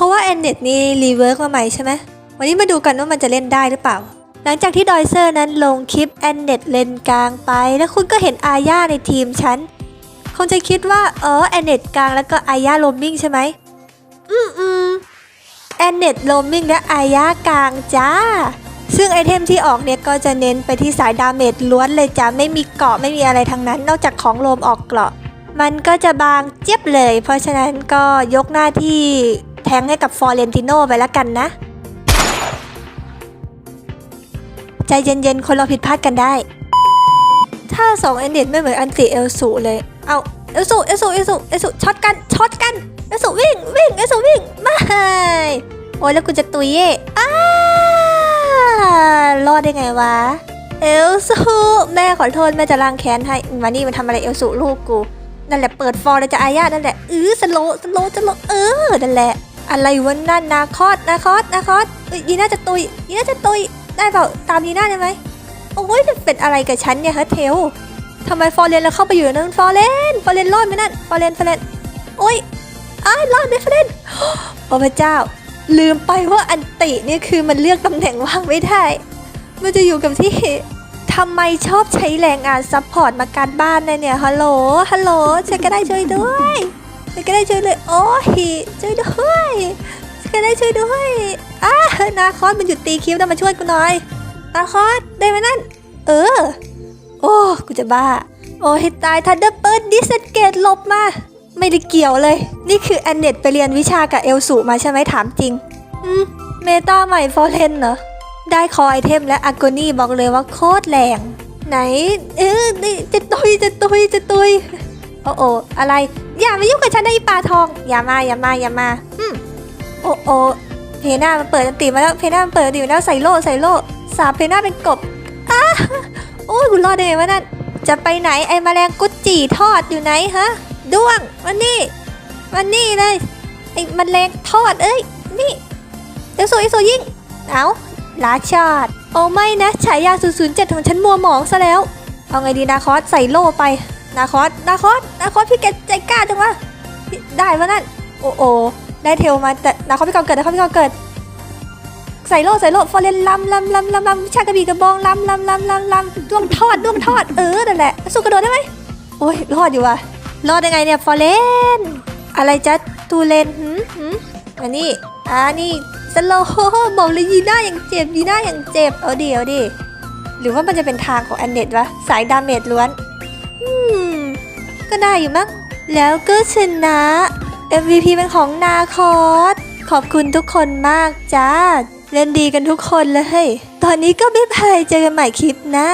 เขาว่าแอนเน็ตนี่รีเวิร์กมาใหม่ใช่ไหมวันนี้มาดูกันว่ามันจะเล่นได้หรือเปล่า หลังจากที่ดอยเซอร์นั้นลงคลิปแอนเน็ตเลนกลางไป แล้วคุณก็เห็นอาญาในทีมฉันคงจะคิดว่าเออแอนเน็ตกลางแล้วก็อาญาโรมมิ่งใช่ไหมอืมอืมแอนเน็ตโรมมิ่งและอาญากลางจ้า ซึ่งไอเทมที่ออกเนี่ยก็จะเน้นไปที่สายดาเมจล้วนเลยจ้าไม่มีเกราะไม่มีอะไรทั้งนั้น นอกจากของโลมออกเกราะ มันก็จะบางเจี๊ยบเลย เพราะฉะนั้นก็ยกหน้าที่ แทงให้กับฟอร์เรนติโนไปแล้วกันนะ ใจเย็นๆ คนเราผิดพลาดกันได้ ถ้าสองเอนเดดไม่เหมือนอันติเอลสูเลย เอาเอลสูเอลสูเอลสูเอลสูช็อตกันช็อตกันเอลสูวิ่งวิ่งเอลสูวิ่งไม่โอ้ยแล้วกูจะตุยเย่อ้ารอดได้ไงวะเอลสูแม่ขอโทษแม่จะล้างแค้นให้มานี่มันทำอะไรเอลสูลูกกูนั่นแหละเปิดฟอร์แล้วจะอาญานั่นแหละเออสโลสโลสโลเออนั่นแหละ อะไรวะนั่นนาคอสนาคอสนาคอสยีน่าจะตุยยีน่าจะตุยได้เปล่าตามยีน่าได้ไหมโอ้ยเป็นอะไรกับฉันเนี่ยฮะเทลทำไมฟอร์เรนเราเข้าไปอยู่ในนั้นฟอร์เรนฟอร์เรนรอดไหมนั่นฟอร์เรนฟอร์เรนโอ้ยอ้ายรอดไหมฟอร์เรนโอ้พระเจ้า ลืมไปว่าอันตินี่คือมันเลือกตำแหน่งว่างไม่ได้ มันจะอยู่กับที่ทำไมชอบใช้แรงงานซัพพอร์ตมาการบ้านนเนี่ยฮัลโหลฮัลโหลฉันก็ได้ช่วยด้วย ฉันก็ได้ช่วยเลยโอ้ยช่วยด้วยฉันก็ได้ช่วยด้วยอ้านาคอสมันหยุดตีคิ้วนะมาช่วยกูหน่อยนาคอสได้ไหมนั่น เออ โอ้กูจะบ้า โอ้ให้ตายทันเดอร์เปิดดิสเกตหลบมา ไม่ได้เกี่ยวเลย นี่คือแอนเนตไปเรียนวิชากับเอลสูมาใช่ไหมถามจริง อืมเมตาใหม่ฟอร์เรนเหรอได้คอไอเทมและอากนี่บอกเลยว่าโคตรแรง ไหน เออจะตุยจะตุยจะตุย โอ้โออะไร อย่ามายุ่งกับฉันได้อีปลาทอง อย่ามาอย่ามาอย่ามาอืมโอ้โอเพน่ามันเปิดอันติมาแล้วเพน่ามันเปิดอันติมาแล้วใส่โล่ใส่โล่สาบเพน่าเป็นกบอ้าโอ้ยกูรอดได้ไงวะนั่นจะไปไหนไอ้แมลงกุจจีทอดอยู่ไหนฮะด้วงมันนี่มันนี่เลยไอ้แมลงทอดเอ้ยนี่เดี๋ยวโซยโซยิงเอาลาชาดโอ้ไม่นะฉายา007ของฉันมัวหมองซะแล้ว เอาไงดีนาคอสใส่โล่ไป นาคอสนาคอสนาคอสพี่แกใจกล้าจังวะได้วะนั่นโอ้โอได้เทลมาแต่นาคอสพี่กองเกิดนาคอสพี่กองเกิด ใส่โล่ใส่โล่ฟอร์เรนลำลำลำลำลำวิชากระบี่กระบองลำลำลำลำลำด้วงทอดด้วงทอดเออนั่นแหละสู้กระโดดได้ไหมโอ้ยรอดอยู่ว่ะรอดยังไงเนี่ยฟอร์เรนอะไรจ๊ะตูเลนหืมหืมอันนี้อ่านี่สโลบอกเลยยีน่าอย่างเจ็บยีน่าอย่างเจ็บเอาดิเอาดิหรือว่ามันจะเป็นทางของแอนเนตวะสายดาเมจล้วน ก็ได้อยู่มั้ง แล้วก็ชนะ MVP เป็นของนาคอสขอบคุณทุกคนมากจ้า เล่นดีกันทุกคนเลย ตอนนี้ก็บ๊ายบายเจอกันใหม่คลิปหน้า